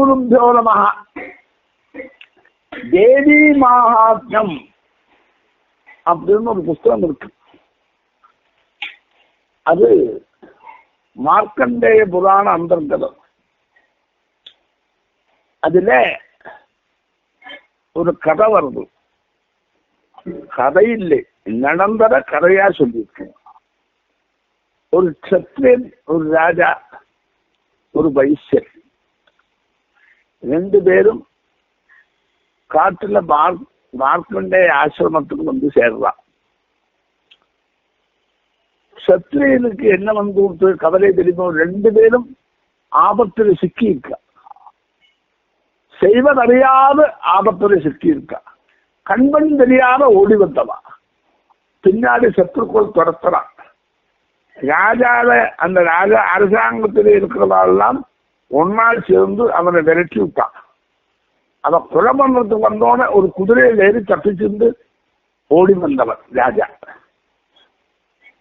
ஸ்ரீகுருபியோ நமஹ தேவி மகாத்மியம் அப்படின்னு ஒரு புஸ்தகம் இருக்கு அது மார்க்கண்டேய புராண அந்தர்கதம் அதுல ஒரு கதை வருது கதை இல்லை நடந்தத கதையா சொல்லியிருக்கேன் ஒரு சத்ரியன் ஒரு ராஜா ஒரு வைசியன் ரெண்டு பேரும் காட்டுல மார்க் மார்க்கண்டே ஆசிரமத்துக்கு வந்து சேர்றான் சத்ரியனுக்கு என்ன வந்து கொடுத்து கவலை தெரியுமோ? ரெண்டு பேரும் ஆபத்துல சிக்கி இருக்க செய்வதறியாத ஆபத்துல சிக்கி இருக்கா கண்பன் தெரியாத ஓடி வந்தவா பின்னாடி சத்துருக்குள் துரத்துறான் ராஜால அந்த ராஜா அரசாங்கத்தில் இருக்கிறவாள்லாம் ஒன்னால் சேர்ந்து அவனை விரட்டி விட்டான். அவன் கொலை பண்றதுக்கு வந்தோடனே ஒரு குதிரையில ஏறி தப்பிச்சிருந்து ஓடி வந்தவன் ராஜா.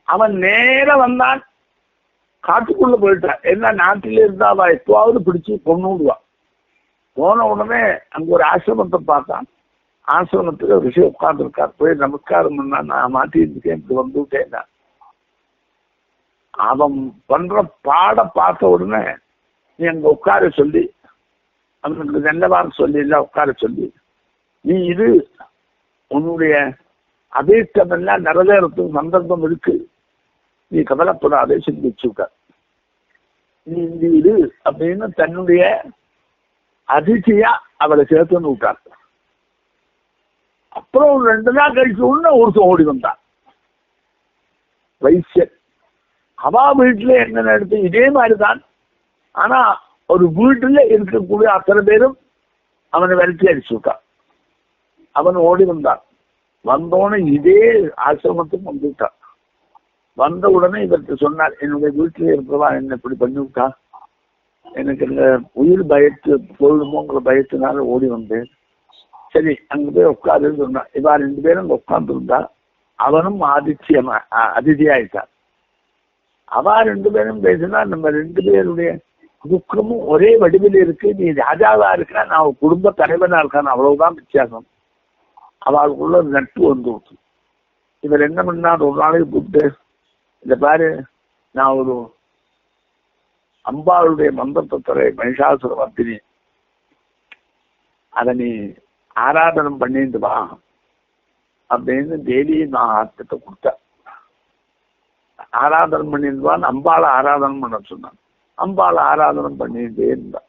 அவன் நேர வந்தான். காட்டுக்குள்ள போயிட்டான். என்ன நாட்டில இருந்தா அவன் எப்பவாவது பிடிச்சு கொண்டு விடுவான். போன உடனே அங்க ஒரு ஆசிரமத்தை பார்த்தான். ஆசிரமத்துல ரிஷி உட்கார்ந்துருக்கார். போய் நமஸ்காரம் பண்ணா நான் மாட்டிருக்கேன் இப்படி வந்துட்டேன் அவன் பண்ற பாட பார்த்த உடனே நீ அங்க உட்கார சொல்லி அவனுக்கு நல்லவான்னு சொல்லி இல்ல உட்கார சொல்லி நீ இது உன்னுடைய அபீஷ்டம் எல்லாம் நிறைவேறத்துக்கு சந்தர்ப்பம் இருக்கு. நீ கவலைப்படாதே சிந்திச்சுக்க நீ இந்த இது அப்படின்னு தன்னுடைய அதிர்ச்சியா அவளை சேர்த்துன்னு விட்டார். அப்புறம் ஒரு ரெண்டு நாள் கழிச்சு உடனே ஒருத்தன் ஓடி வந்தான். வைசியன் அவா வீட்டுல என்ன நடத்து இதே மாதிரிதான் ஆனா ஒரு வீட்டுல இருக்கக்கூடிய அத்தனை பேரும் அவனை விரட்டி அடிச்சு விட்டான். அவன் ஓடி வந்தான் வந்தோடனே இதே ஆசிரமத்துக்கு வந்துவிட்டான் வந்த உடனே இவர்கிட்ட சொன்னார் என்னுடைய வீட்டில் இருக்கிறவா? என்ன இப்படி பண்ணி விட்டா? எனக்கு இந்த உயிர் பயத்து பொழுதுமோங்கிற பயத்தினால ஓடி வந்தேன். சரி அங்க போய் உட்காருன்னு சொன்னான். இவா ரெண்டு பேரும் அங்க உட்கார்ந்துருந்தா அவனும் ஆதித்யமா அதிதியாயிட்டான். அவா ரெண்டு பேரும் பேசினா நம்ம ரெண்டு பேருடைய துக்கமும் ஒரே வடிவில் இருக்கு. நீ ராஜாவா இருக்கா நான் குடும்ப தலைவனா இருக்கான் அவ்வளவுதான் வித்தியாசம். அவளுக்குள்ள நட்பு வந்து இவர் என்ன பண்ணா ஒரு நாளைக்கு கூப்பிட்டு இந்த பாரு நான் ஒரு அம்பாளுடைய மந்திரத்துறை மகிஷாசுர வர்த்தினி அதை நீ ஆராதனம் பண்ணிட்டு வா அப்படின்னு தேவி நான் ஆர்த்தத்தை கொடுத்த. ஆராதனம் பண்ணிட்டு வான்னு அம்பாளை ஆராதனம் பண்ண சொன்னான் அம்பாளை ஆராதனம் பண்ணிட்டே இருந்தான்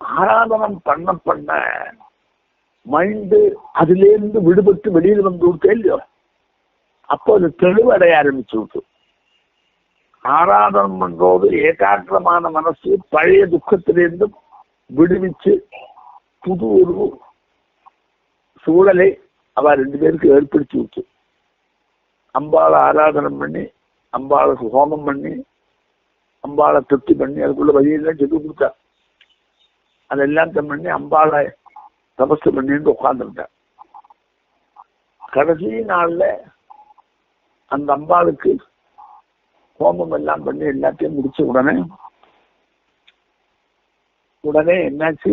ஆராதனம் பண்ண பண்ண மைண்டு அதிலேருந்து விடுபட்டு வெளியில் வந்து விட்டே இல்லையோ? அப்போ அது தெளிவடைய ஆரம்பிச்சு விட்டு. ஆராதனம் பண்றோடு ஏகாக்கிரமான மனசு பழைய துக்கத்திலிருந்து விடுவிச்சு புது ஒரு சூழலை அவ ரெண்டு பேருக்கு ஏற்படுத்தி விட்டு. அம்பாளை ஆராதனம் பண்ணி அம்பாளுக்கு ஹோமம் பண்ணி அம்பாளை திருப்தி பண்ணி அதுக்குள்ள வழியெல்லாம் சொல்லி கொடுத்தா. அதெல்லாம் பண்ணி அம்பாளை தபஸ்து பண்ணிட்டு உட்கார்ந்துருந்தேன் கடைசி நாள்ல அந்த அம்பாளுக்கு ஹோமம் எல்லாம் பண்ணி எல்லாத்தையும் முடிச்ச உடனே உடனே என்னாச்சு?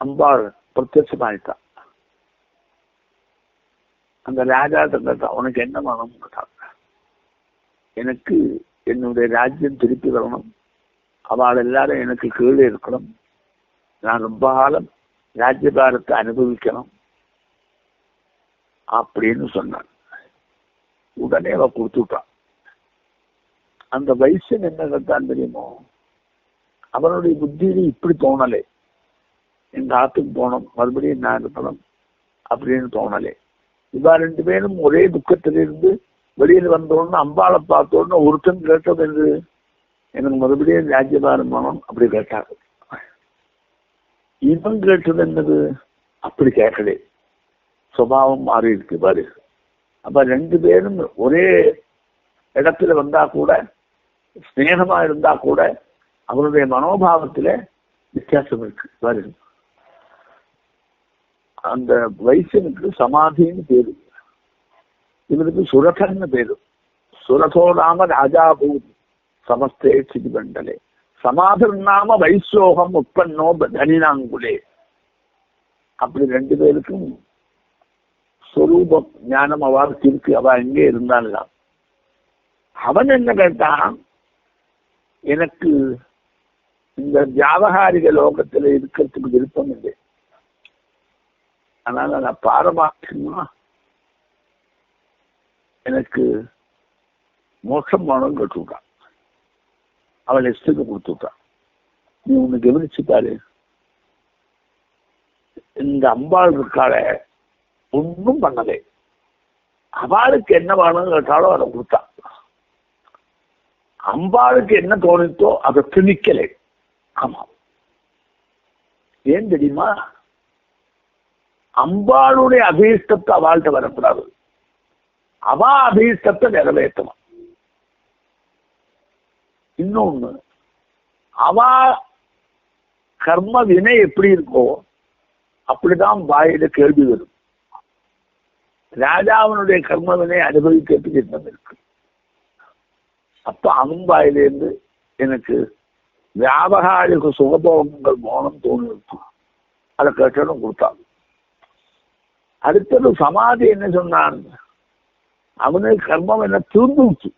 அம்பாள் பிரத்யட்சமாயிட்டான் அந்த ராஜா தந்தா உனக்கு என்ன மனம் கேட்டாங்க எனக்கு என்னுடைய ராஜ்யம் திருப்பி வரணும். அவள் எல்லாரும் எனக்கு கீழே இருக்கணும். நான் ரொம்ப காலம் ராஜ்யபாரத்தை அனுபவிக்கணும் அப்படின்னு சொன்னான் உடனே அவ கொடுத்துட்டான் அந்த வயசன் என்ன கட்டான் தெரியுமோ? அவனுடைய புத்தியில இப்படி தோணலை. எங்க ஆத்துக்கு போனோம் மறுபடியும் நான் இருக்கணும் அப்படின்னு தோணலை. இவா ரெண்டு பேரும் ஒரே துக்கத்திலிருந்து வெளியில் வந்தோடனே அம்பாளை பார்த்தோடனே ஒருத்தன் கேட்டது என்று எனக்கு மறுபடியும் ராஜ்யபாரமானம் அப்படி கேட்டார் இவன் கேட்டது என்னது? அப்படி கேட்கலே. சுபாவம் மாறி இருக்கு பாரு. அப்ப ரெண்டு பேரும் ஒரே இடத்துல வந்தா கூட ஸ்நேகமா இருந்தா கூட அவருடைய மனோபாவத்துல வித்தியாசம் இருக்கு பாரு. அந்த வைசனுக்கு சமாதின்னு பேரு. இவருக்கு சுரதன்னு பேரு சுரதோ நாம ராஜா பூத் சமஸ்தே சிதிபண்டலே சமாதிர்நாம வைசோகம் உற்பன்னோ தனினாங்குலே அப்படி ரெண்டு பேருக்கும் சொரூபம் ஞானம் அவருக்கு இருக்கு அவ எங்கே இருந்தாலாம் அவன் என்ன கேட்டான் எனக்கு இந்த வியாபகாரிக லோகத்துல இருக்கிறதுக்கு விருப்பம் இல்லை அதனால நான் பாரமாற்றமா எனக்கு மோட்சம் வேணும்னு கேட்டுவிட்டான் அவள் இஷ்டத்துக்கு கொடுத்துட்டான் நீ ஒண்ணு கவனிச்சு பாரு. இந்த அம்பாள் இருக்காள ஒன்றும் பண்ணலை. அவளுக்கு என்ன வேணும்னு கேட்டாலும் அதை கொடுத்தான். அம்பாளுக்கு என்ன தோணித்தோ அதை திணிக்கலை. ஆமா. ஏன் தெரியுமா? அம்பாளுடைய அபீஷ்டத்தை அவள்கிட்ட வரக்கூடாது. அவ அபீஷ்டத்தை நிறைவேற்றணும். இன்னொன்னு அவா கர்ம வினை எப்படி இருக்கோ அப்படிதான் வாயில கேள்வி வரும். ராஜாவினுடைய கர்ம வினை அனுபவிக்கிறதுக்கு எண்ணம் இருக்கு. அப்ப அவன் வாயிலிருந்து எனக்கு வியாபகாரிக சுகபோகங்கள் மோனம் தோணுச்சு அதை கட்டணம் கொடுத்தான் அடுத்தது சமாதி என்ன சொன்னான்? அவனுடைய கர்மம் என்ன தீர்ந்துச்சு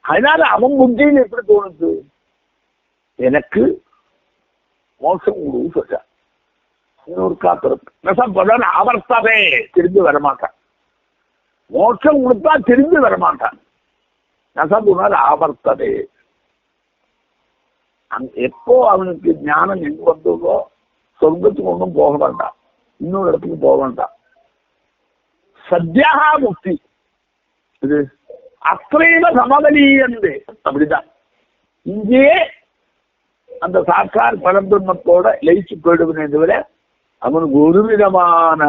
அதனால அவன் புத்தியில் எப்படி தோணுது? எனக்கு மோசம் கொடுவு சொல்றான் ஒரு காத்திருக்கு அவர்த்தவே திரும்பி வரமாட்டான். மோட்சம் கொடுத்தா திரும்பி வரமாட்டான். நசபுனர் ஆவர்த்ததே எப்போ அவனுக்கு ஞானம் எங்க வந்ததோ சொர்க்கத்துக்கு ஒன்றும் போக வேண்டாம். இன்னொரு இடத்துக்கு போக வேண்டாம். சத்யா முக்தி இது அத்திரைவ சமதலீயந்து அப்படிதான் இங்கேயே அந்த சாக்கார் பரபிரம்மத்தோட லயிச்சு போயிடுவனே தவிர அவனுக்கு ஒரு விதமான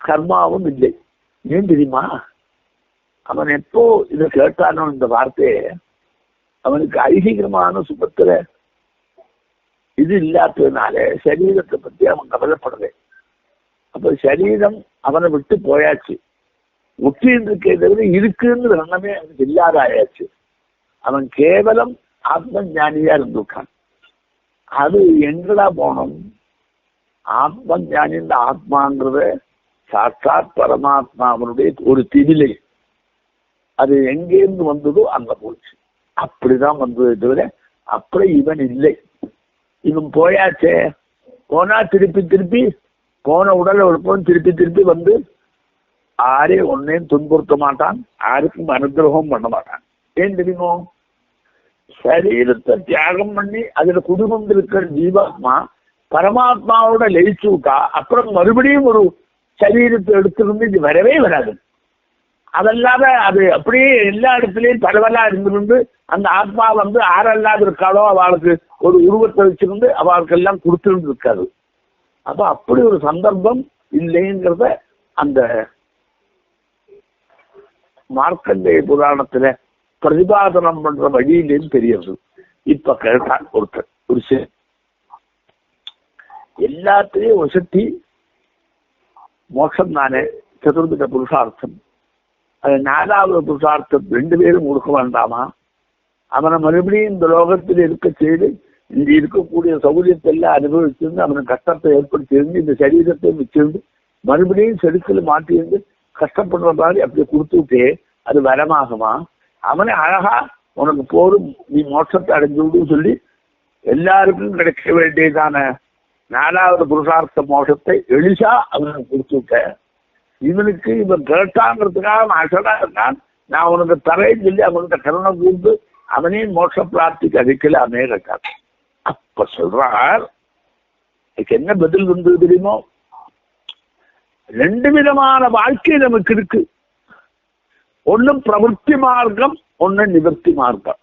கர்மாவும் இல்லை ஏன் தெரியுமா அவன் எப்போ இதை கேட்டானோ இந்த வார்த்தையை அவனுக்கு ஐகீகமான சுபத்துல இது இல்லாததுனால சரீரத்தை பத்தி அவன் கவலைப்படலை அப்ப சரீரம் அவனை விட்டு போயாச்சு. ஒற்றின்னு இருக்கே தவிர இருக்குன்னு எண்ணமே அவனுக்கு இல்லாத ஆயாச்சு. அவன் கேவலம் ஆத்ம ஞானியா இருந்திருக்கான். அது எங்கடா போனோம் ஆத்ம ஞானின்ற ஆத்மாங்கிறத சாட்சாத் பரமாத்மா அவனுடைய ஒரு திவிலை அது எங்கேருந்து வந்ததோ அங்க போச்சு. அப்படிதான் வந்தது தவிர அப்படி இவன் இல்லை. இவன் போயாச்சே. போனா திருப்பி திருப்பி போன உடல் எழுப்போம் திருப்பி திருப்பி வந்து ஆரையும் ஒன்னையும் துன்புறுத்த மாட்டான் யாருக்கும் அனுகிரகம் பண்ண மாட்டான். ஏன் தெரியுமோ? சரீரத்தை தியாகம் பண்ணி அதுல இருக்கிற ஜீவாத்மா பரமாத்மாவோட லயிச்சு விட்டா அப்புறம் மறுபடியும் ஒரு சரீரத்தை எடுத்துருந்து இது வரவே வராது. அதல்லாத அது அப்படியே எல்லா இடத்துலயும் பரவலா இருந்திருந்து அந்த ஆத்மா வந்து ஆறல்லாத இருக்காளோ அவளுக்கு ஒரு உருவத்தை வச்சிருந்து அவளுக்கு எல்லாம் கொடுத்துருந்து இருக்காது அப்ப அப்படி ஒரு சந்தர்ப்பம் இல்லைங்கிறத அந்த மார்க்கண்டேய புராணத்துல பிரதிபாதனம் பண்ற வழியிலேயும் தெரியுது இப்ப கேட்டான் ஒருத்தர் ஒரு சிறு. எல்லாத்திலையும் வசத்தி மோட்சம் தானே சதுர்வித புருஷார்த்தம். அது நாலாவது புருஷார்த்தம் ரெண்டு பேரும் கொடுக்க வேண்டாமா? அவனை மறுபடியும் இந்த லோகத்தில் இருக்க செய்து இங்க இருக்கக்கூடிய சௌகரியத்தை எல்லாம் அனுபவிச்சிருந்து அவனுக்கு கஷ்டத்தை ஏற்படுத்தியிருந்து இந்த சரீரத்தை வச்சிருந்து மறுபடியும் செடுக்கல் மாட்டியிருந்து கஷ்டப்படுற மாதிரி அப்படி கொடுத்துட்டே அது வரமாகுமா? அவனை அழகா உனக்கு போரும் நீ மோட்சத்தை அடைஞ்சு விடுன்னு சொல்லி எல்லாருக்கும் கிடைக்க வேண்டியதான நாலாவது புருஷார்த்த மோஷத்தை எளிசா அவனுக்கு கொடுத்து இவனுக்கு இவன் கேட்டாங்கிறதுக்காக அவன் அசடா இருக்கான் நான் உனக்கு தரேன்னு சொல்லி அவன்கிட்ட கருணை கூர்ந்து அவனையும் மோட்ச பிராப்திக்கு அடிக்கலாமே கேட்டான். அப்ப சொல்றார் இதுக்கு என்ன பதில் வந்தது தெரியுமோ? ரெண்டு விதமான வாழ்க்கை நமக்கு இருக்கு. ஒண்ணு பிரவൃத்தி மார்க்கம் ஒன்னு நிவர்த்தி மார்க்கம்.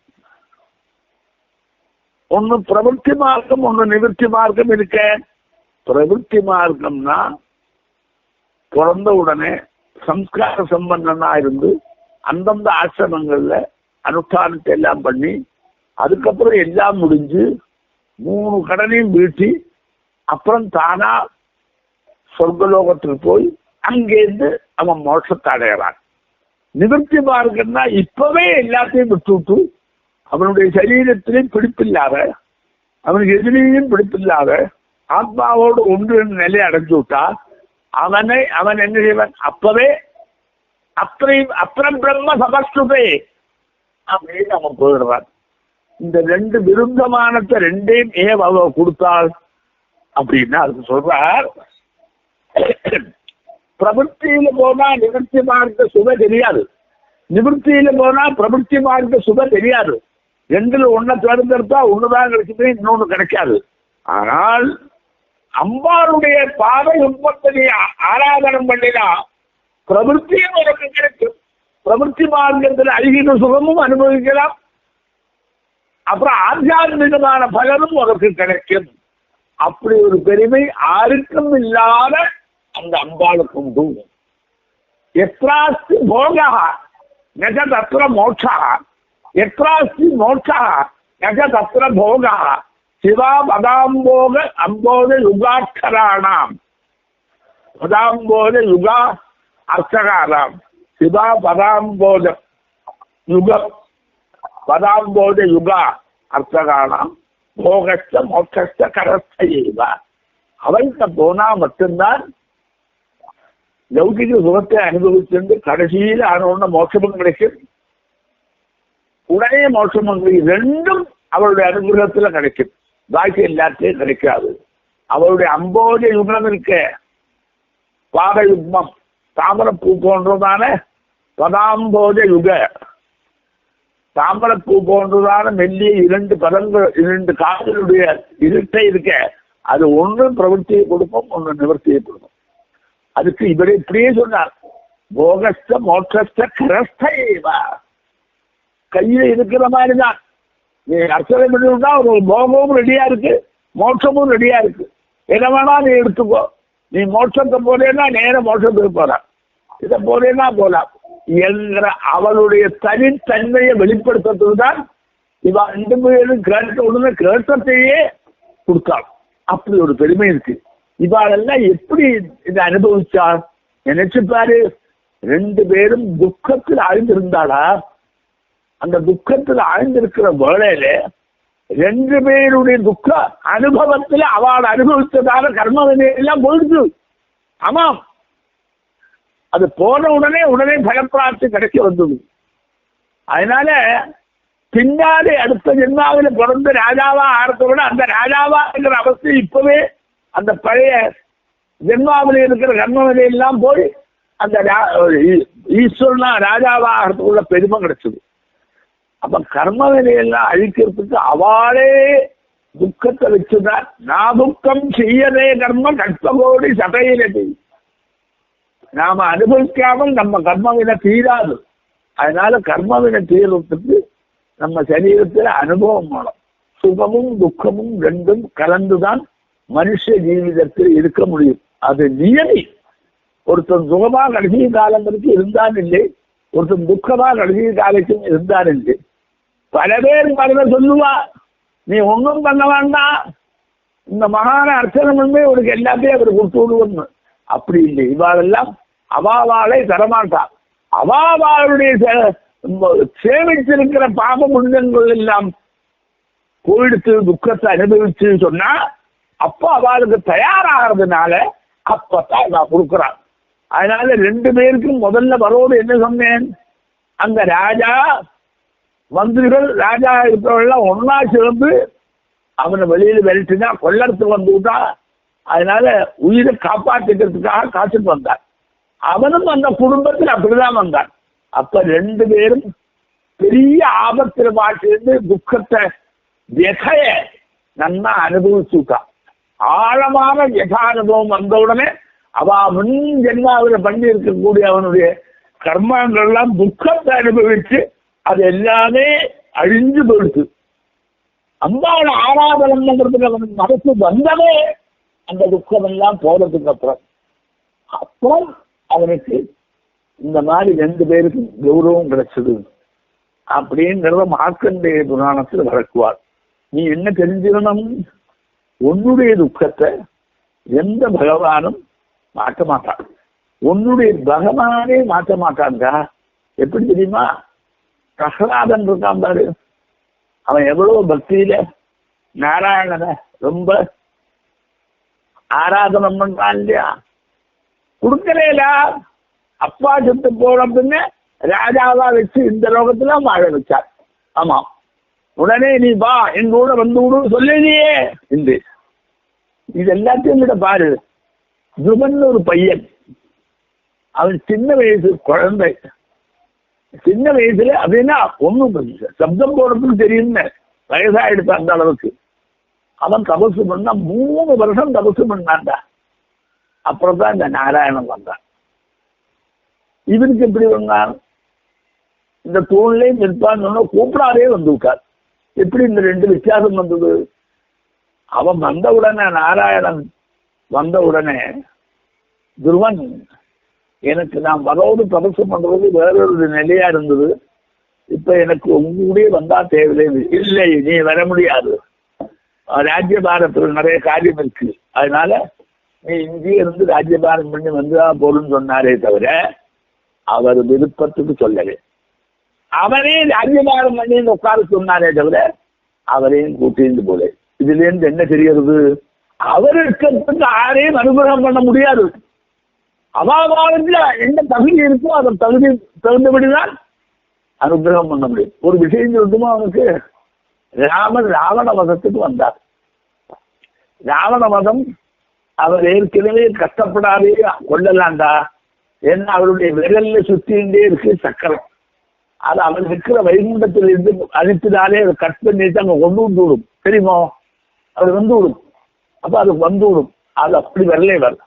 ஒன்னு பிரவர்த்தி மார்க்கம் ஒன்னு நிவர்த்தி மார்க்கம் இருக்க. பிரவர்த்தி மார்க்கம்னா பிறந்த உடனே சம்ஸ்கார சம்பந்தனா இருந்து அந்தந்த ஆசிரமங்கள்ல அனுஷ்டானத்தை எல்லாம் பண்ணி அதுக்கப்புறம் எல்லாம் முடிஞ்சு மூணு கடனையும் வீழ்த்தி அப்புறம் தானா சொர்க்கலோகத்தில் போய் அங்கேருந்து அவன் மோட்சத்தை அடையறான் நிவர்த்தி மார்க்கம்னா இப்பவே எல்லாத்தையும் விட்டுவிட்டு அவனுடைய சரீரத்திலையும் பிடிப்பில்லாத அவனுக்கு எதிரியும் பிடிப்பில்லாத ஆத்மாவோடு ஒன்று நிலை அடைஞ்சு விட்டா அவனை அவன் என்ன செய்வன்? அப்பவே அப்புறம் அப்புறம் பிரம்ம சமஸ்துதே அப்படின்னு அவன் போயிடுறான் இந்த ரெண்டு விருந்தமானத்தை ரெண்டையும் ஏன் அவ கொடுத்தாள் அப்படின்னா அதுக்கு சொல்றார். பிரபுத்தியில போனா நிவர்த்தி மார்க்க சுக தெரியாது. நிவர்த்தியில போனா பிரபுத்தி மார்க்க சுக தெரியாது. ரெண்டுல ஒன்ன தேர்ந்தெடுத்தா ஒண்ணுதான் கிடைக்குது இன்னொன்னு கிடைக்காது. ஆனால் அம்பாருடைய பாதை உற்பத்தி ஆராதனம் பண்ணினா பிரபுத்தியும் உனக்கு கிடைக்கும். பிரபுத்தி மார்க்கத்தில் அழகின சுகமும் அனுபவிக்கலாம். அப்புறம் ஆத்தியாத்மிகமான பலனும் அவருக்கு கிடைக்கும். அப்படி ஒரு பெருமை யாருக்கும் இல்லாத அந்த அம்பாளுக்கு உண்டு. எத்ராஸ்தி போகா நஜ தத்திர மோட்சா. எத்ராஸ்தி மோட்சா நஜ தத்திர போகா. சிவா பதாம்போக அம்போத யுகாட்சராணாம் பதாம்போத யுகா அர்த்தகாராம். சிவா பதாம்போத யுகம் பதாம்போத யுகா அர்த்தகானாம் போகஸ்த மோட்சஸ்த கரஸ்தைவா அவன்கிட்ட போனா மட்டும்தான் லௌகிக சுகத்தை அனுபவிச்சிருந்து கடைசியில் ஆனோட மோட்சமும் கிடைக்கும் உடனே மோட்சமும் கிடைக்கும் ரெண்டும் அவருடைய அனுகிரகத்துல கிடைக்கும் பாக்கி எல்லாத்தையும் கிடைக்காது அவருடைய அம்போஜ யுகம் இருக்க பாத யுக்மம் தாமரப்பூ போன்றதான பதாம்போஜ யுக தாமரப்பூ போன்றதான மெல்லிய இரண்டு பதங்கள் இரண்டு காதலுடைய இருட்டை இருக்க அது ஒன்று பிரவர்த்தியை கொடுக்கும் ஒன்று நிவர்த்தியை கொடுக்கும். அதுக்கு இவரே இப்படியே சொன்னார். போகஸ்த மோட்சஸ்த கரஸ்தேவா கையில இருக்கிற மாதிரி தான் நீ அர்ச்சனை பண்ணிவிட்டா ஒரு போகமும் ரெடியா இருக்கு மோட்சமும் ரெடியா இருக்கு. என்ன வேணா நீ எடுத்துக்கோ. நீ மோட்சத்தை போறேன்னா நேர மோட்சத்துக்கு போற இதை போறேன்னா போலாம். என்கிற அவளுடைய தனித்தன்மையை வெளிப்படுத்துறதுதான் இவ ரெண்டு பேரும் கேட்ட உடனே கிரேட்டத்தையே கொடுத்தாள். அப்படி ஒரு பெருமை இருக்கு. இவாளெல்லாம் எப்படி இதை அனுபவிச்சாள் நினைச்சு பாரு. ரெண்டு பேரும் துக்கத்தில் ஆழ்ந்திருந்தாளா அந்த துக்கத்தில் ஆழ்ந்திருக்கிற வேளையில ரெண்டு பேருடைய துக்க அனுபவத்துல அவள் அனுபவித்ததால கர்ம எல்லாம் போயிடுச்சு ஆமாம். அது போன உடனே உடனே பலப்பிராப்தி கிடைக்க வந்தது. அதனால பின்னாடி அடுத்த ஜென்மாவில பிறந்த ராஜாவா ஆறத விட அந்த ராஜாவாங்கிற அவஸ்தை இப்பவே அந்த பழைய ஜென்மாவில இருக்கிற கர்மவிலை எல்லாம் போய் அந்த ஈஸ்வரனா ராஜாவா ஆகிறதுக்குள்ள பெருமை கிடைச்சது. அப்ப கர்ம வினையெல்லாம் அழிக்கிறதுக்கு அவளே துக்கத்தை வச்சுதான் நான் துக்கம் செய்யதே கர்மம் கற்பகோடி சதையிலடி நாம அனுபவிக்காமல் நம்ம கர்மவினை தீராது. அதனால கர்மவினை தீர்றதுக்கு நம்ம சரீரத்துல அனுபவம் மூலம் சுகமும் துக்கமும் ரெண்டும் கலந்துதான் மனுஷ ஜீவிதத்தில் இருக்க முடியும். அது நியதி. ஒருத்தன் சுகமா கடைசி காலம் வரைக்கும் இருந்தான் இல்லை. ஒருத்தன் துக்கமா கடைசி காலத்துக்கும் இருந்தான் இல்லை. பல பேர் பலரை சொல்லுவா நீ ஒன்றும் பண்ண வேண்டாம். இந்த மகான அர்ச்சனை பண்ணி உனக்கு எல்லாத்தையும் அவர் கொடுத்து விடுவோம்னு அப்படி இல்லை. இவாளெல்லாம் அவாவாலை தரமாட்டார். அவாவாளுடைய சே- சேமிச்சிருக்கிற பாப புண்ணியங்கள் எல்லாம் போயிடுத்து துக்கத்தை அனுபவிச்சு சொன்னா அப்போ அவளுக்கு தயாராகிறதுனால அப்பத்தான் நான் கொடுக்குறான் அதனால ரெண்டு பேருக்கும் முதல்ல வரோடு என்ன சொன்னேன்? அந்த ராஜா மந்திரிகள் ராஜா இருக்கிறவெல்லாம் ஒன்னா சேர்ந்து அவனை வெளியில விரட்டினா கொள்ளறதுக்கு வந்து விட்டா அதனால உயிரை காப்பாற்றிக்கிறதுக்காக காத்துட்டு வந்தான் அவனும் அந்த குடும்பத்தில் அப்படிதான் வந்தான். அப்ப ரெண்டு பேரும் பெரிய ஆபத்துல மாட்டிருந்து துக்கத்தை விதைய நன்னா அனுபவிச்சுட்டான் ஆழமான வியதானுபவம் வந்த உடனே அவ முன் ஜென்மாவில் பண்ணி இருக்கக்கூடிய அவனுடைய கர்மங்கள் எல்லாம் துக்கத்தை அனுபவிச்சு அது எல்லாமே அழிஞ்சு போயிடுச்சு. அம்பாவோட ஆராதனம் பண்றதுக்கு அவனுக்கு மனசு வந்ததே அந்த துக்கம் எல்லாம் போறதுக்கு அப்புறம். அப்புறம் அவனுக்கு இந்த மாதிரி ரெண்டு பேருக்கும் கௌரவம் கிடைச்சது அப்படிங்கிறத மார்க்கண்டேய புராணத்தில் விளக்குவார் நீ என்ன தெரிஞ்சிடணும்? உன்னுடைய துக்கத்தை எந்த பகவானும் மாற்ற மாட்டான். உன்னுடைய பகவானே மாற்ற மாட்டான்டா. எப்படி தெரியுமா? பிரகலாதன் இருக்கான் பாரு. அவன் எவ்வளவு பக்தியில நாராயணனை ரொம்ப ஆராதனம் பண்றான் இல்லையா? கொடுக்கறேல அப்பா செத்து போன பின்ன ராஜாவா வச்சு இந்த லோகத்துல வாழ வச்சார். ஆமா. உடனே நீ வா எங்கூட வந்து விடு இது எல்லாத்தையும் விட பாரு. துபன் ஒரு பையன். அவன் சின்ன வயசு குழந்தை. சின்ன வயசுல அப்படின்னா ஒண்ணும் சப்தம் போடுறதுக்கு தெரியும்னு வயசாயிடுச்சு அந்த அளவுக்கு. அவன் தபசு பண்ணா மூணு வருஷம் தபசு பண்ணான்டா. அப்புறம் தான் இந்த நாராயணன் வந்தான். இவனுக்கு எப்படி வந்தான்? இந்த தூண்லையும் நிற்பான்னு கூப்பிடாரே வந்து உட்கார் எப்படி இந்த ரெண்டு வித்தியாசம் வந்தது? அவன் வந்த உடனே நாராயணன் வந்த உடனே துருவன் எனக்கு நான் வரோடு தபசு பண்றது வேறொரு நிலையா இருந்தது. இப்ப எனக்கு உங்க கூடயே வந்தா தேவையில்லை. இல்லை நீ வர முடியாது. ராஜ்யபாரத்தில் நிறைய காரியம் இருக்கு. அதனால இங்கே இருந்து ராஜ்யபாரம் பண்ணி வந்துதான் போதும்னு சொன்னாரே தவிர அவர் விருப்பத்துக்கு சொல்லலை அவரே ராஜ்யபாரம் பண்ணி உட்கார சொன்னாரே தவிர அவரையும் கூட்டிருந்து போல. இதுல இருந்து என்ன தெரிகிறது? அவருக்கு யாரையும் அனுகிரகம் பண்ண முடியாது. அவாவாளுக்கு என்ன தகுதி இருக்கோ அதை தகுதி தகுந்தபடிதான் அனுகிரகம் பண்ண முடியும். ஒரு விஷயம் சொல்லுமா அவனுக்கு? ராமன் ராவண மதத்துக்கு வந்தார். ராவண மதம் அவர் ஏற்கனவே கஷ்டப்படாதே கொள்ளலாண்டா? ஏன்னா அவருடைய விரல்ல சுத்தின்றே இருக்கு சக்கரம். அது அவர் இருக்கிற வைகுண்டத்தில் இருந்து அனுப்பினாலே அதை கட் பண்ணிட்டு அங்க கொண்டு வந்து விடும் தெரியுமோ? அது வந்து விடும் அப்ப அது வந்து விடும் அது அப்படி வரலே வரல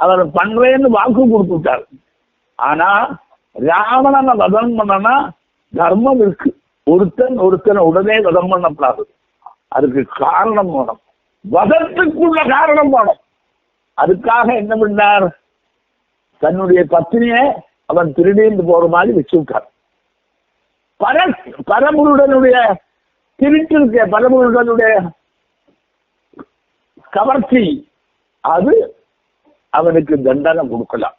அவர் பண்றேன்னு வாக்கு கொடுத்து விட்டார். ஆனா ராவணனை வதம் பண்ணனா தர்மம் இருக்கு. ஒருத்தன் ஒருத்தனை உடனே வதம் பண்ணக்கூடாது அதுக்கு காரணம் வேணும். வதத்துக்குள்ள காரணம் வேணும். அதுக்காக என்ன பண்ணார்? தன்னுடைய பத்தினிய அவன் திருடிந்து போற மாதிரி வச்சு விட்டார் பர பரமுருடனுடைய திருட்டு இருக்க பரமுருடனுடைய கவர்ச்சி அது அவனுக்கு தண்டனை கொடுக்கலாம்.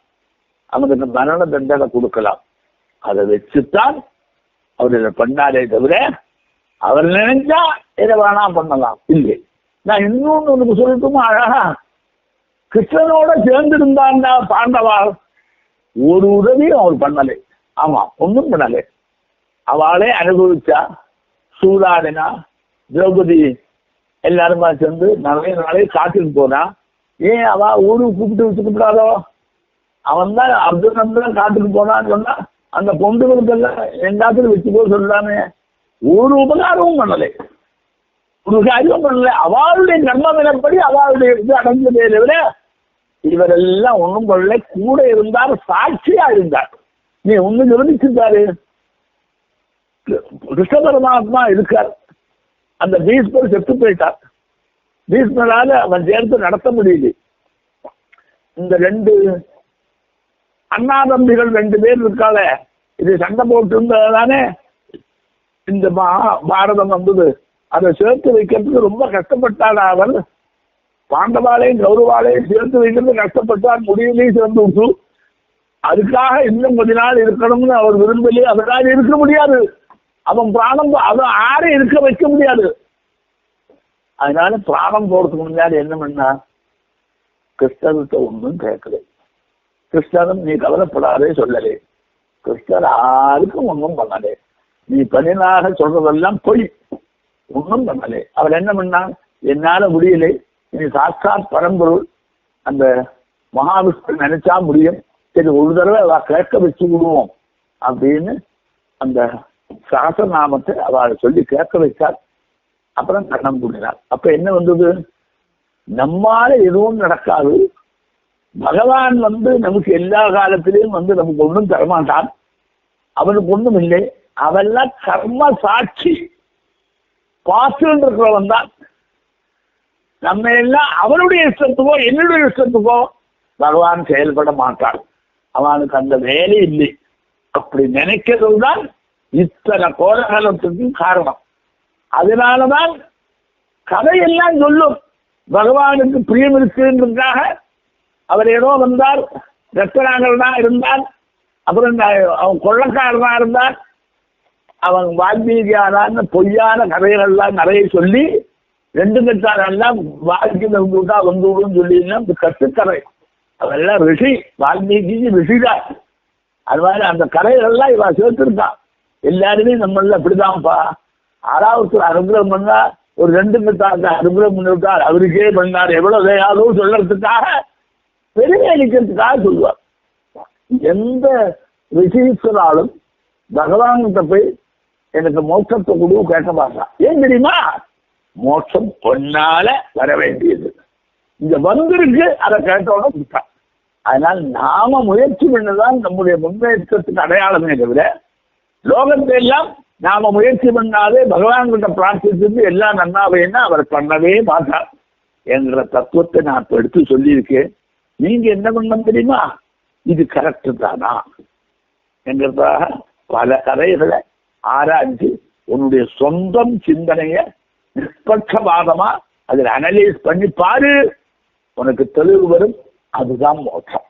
அவனுக்கு மரண தண்டனை கொடுக்கலாம். அதை வச்சுத்தான் அவர் இதை பண்ணாரே தவிர அவர் நினைச்சா இதை வேணா பண்ணலாம். இல்லை. நான் இன்னொன்னு உனக்கு சொல்லட்டுமா? அழகா? கிருஷ்ணனோட சேர்ந்திருந்தாண்டா பாண்டவா? ஒரு உதவியும் அவர் பண்ணலை. ஆமா ஒன்றும் பண்ணலை. அவளே அனுபவிச்சா சூதாடினா திரௌபதி எல்லாருமா சேர்ந்து நிறைய நாளே காட்டுக்கு போனா ஏன் அவ ஊருக்கு கூப்பிட்டு வச்சுக்கூடாதோ அவன் தான் அர்ஜுனன் தான் காட்டுக்கு போனான்னு சொன்னா அந்த பொண்டுகளுக்கு எல்லாம் எங்காத்துல வச்சுக்கோ சொல்லாமே ஒரு உபகாரமும் பண்ணலை. ஒரு காரியம் அவளுடைய கர்ம அவளுடைய இது அடைஞ்சதே தவிர இவரெல்லாம் ஒண்ணும் கொள்ள கூட இருந்தார் சாட்சியா இருந்தார். நீ ஒண்ணு கவனிச்சிருந்தாரு கிருஷ்ண பரமாத்மா இருக்கார். அந்த பீஸ்மர் செத்து போயிட்டார். பீஸ்மரால அவன் சேர்த்து நடத்த முடியல. இந்த ரெண்டு அண்ணா தம்பிகள் ரெண்டு பேர் இருக்காள இது சண்டை போட்டு இருந்ததானே இந்த மா- பாரதம் வந்தது. அதை சேர்த்து வைக்கிறதுக்கு ரொம்ப கஷ்டப்பட்டாள் அவள். பாண்டவாளையும் கௌரவாளையும் சேர்த்து வைக்கிறது கஷ்டப்பட்டால் முடியலையும் சேர்ந்து விட்டு அதுக்காக இன்னும் கொஞ்ச நாள் இருக்கணும்னு அவர் விரும்பலையே அவரால் இருக்க முடியாது. அவன் பிராணம் அவன் யாரையும் இருக்க வைக்க முடியாது. அதனால பிராணம் போறதுக்கு முன்னாடி என்ன பண்ணா? கிறிஸ்தவத்தை ஒன்றும் கேட்கல. கிறிஸ்தவம் நீ கவலைப்படாதே சொல்லலே. கிருஷ்ணர் யாருக்கும் ஒன்றும் பண்ணலே. நீ பண்ணினாக சொல்றதெல்லாம் பொய். ஒன்றும் பண்ணலை அவர் என்ன பண்ணான் என்னால முடியலை. இனி சாட்சாத் பரம்பொருள் அந்த மகாவிஷ்ணு நினைச்சா முடியும். சரி ஒரு தடவை அவ கேட்க வச்சு விடுவோம் அப்படின்னு அந்த சாசநாமத்தை அவளை சொல்லி கேட்க வைத்தார் அப்புறம் கண்ணம் கூடினார் அப்ப என்ன வந்தது? நம்மால எதுவும் நடக்காது. பகவான் வந்து நமக்கு எல்லா காலத்திலையும் வந்து நமக்கு ஒன்றும் தரமாட்டான். அவனுக்கு ஒன்றும் இல்லை. அவெல்லாம் கர்ம சாட்சி. பார்த்துட்டு இருக்கிறவன் தான். நம்ம எல்லாம் அவனுடைய இஷ்டத்துக்கோ என்னுடைய இஷ்டத்துக்கோ பகவான் செயல்பட மாட்டான். அவனுக்கு அந்த வேலை இல்லை. அப்படி நினைக்கிறது தான் இத்தனை கோலகலத்துக்கும் காரணம். அதனாலதான் கதையெல்லாம் சொல்லும். பகவானுக்கு பிரியம் இருக்குன்றதுக்காக அவர் ஏதோ வந்தார். ரத்தனாங்கல் தான் இருந்தார். அப்புறம் அவன் கொள்ளக்காரனா இருந்தார். அவன் வால்மீகியானான்னு பொய்யான கதைகள்லாம் நிறைய சொல்லி ரெண்டு கட்டாரெல்லாம் வாழ்க்கை வந்துட்டா வந்து சொல்லி கட்டுக்கரை அவெல்லாம் ரிஷி வால்மீகி ரிஷிதான். அது மாதிரி அந்த கரைகள்லாம் இவன் சேர்த்துருக்கான். எல்லாருமே நம்மள அப்படிதான்ப்பா. ஆறாவது அனுகிரகம் பண்ணா ஒரு ரெண்டு கட்டாங்க அனுகிரகம் பண்ணிவிட்டார் அவருக்கே பண்ணார். எவ்வளவு தயாரோ சொல்றதுக்காக பெருமை அளிக்கிறதுக்காக சொல்லுவார். எந்த ரிஷீஸ்வராலும் பகவான்கிட்ட போய் எனக்கு மோட்சத்தை கொடு கேட்க மாட்டான். ஏன் தெரியுமா? மோட்சம் பொன்னால வர வேண்டியது. இங்க வந்திருக்கு அதை கேட்டோட விட்டான் அதனால் நாம முயற்சி பண்ணதான் நம்முடைய முன்னேற்றத்துக்கு அடையாளமே தவிர லோகத்தை எல்லாம் நாம முயற்சி பண்ணாதே பகவான் கிட்ட பிரார்த்தித்து எல்லாம் நன்னாவேன்னா அவர் பண்ணவே மாட்டார் என்ற தத்துவத்தை நான் இப்ப எடுத்து சொல்லியிருக்கேன். நீங்க என்ன பண்ணணும் தெரியுமா? இது கரெக்டு தானா? என்கிறதாக பல கதைகளை ஆராய்ந்து உன்னுடைய சொந்தம் சிந்தனைய நிஷ்பட்சவாதமா அதில் அனலைஸ் பண்ணி பாரு. உனக்கு தெளிவு வரும். அதுதான் மோட்சம்.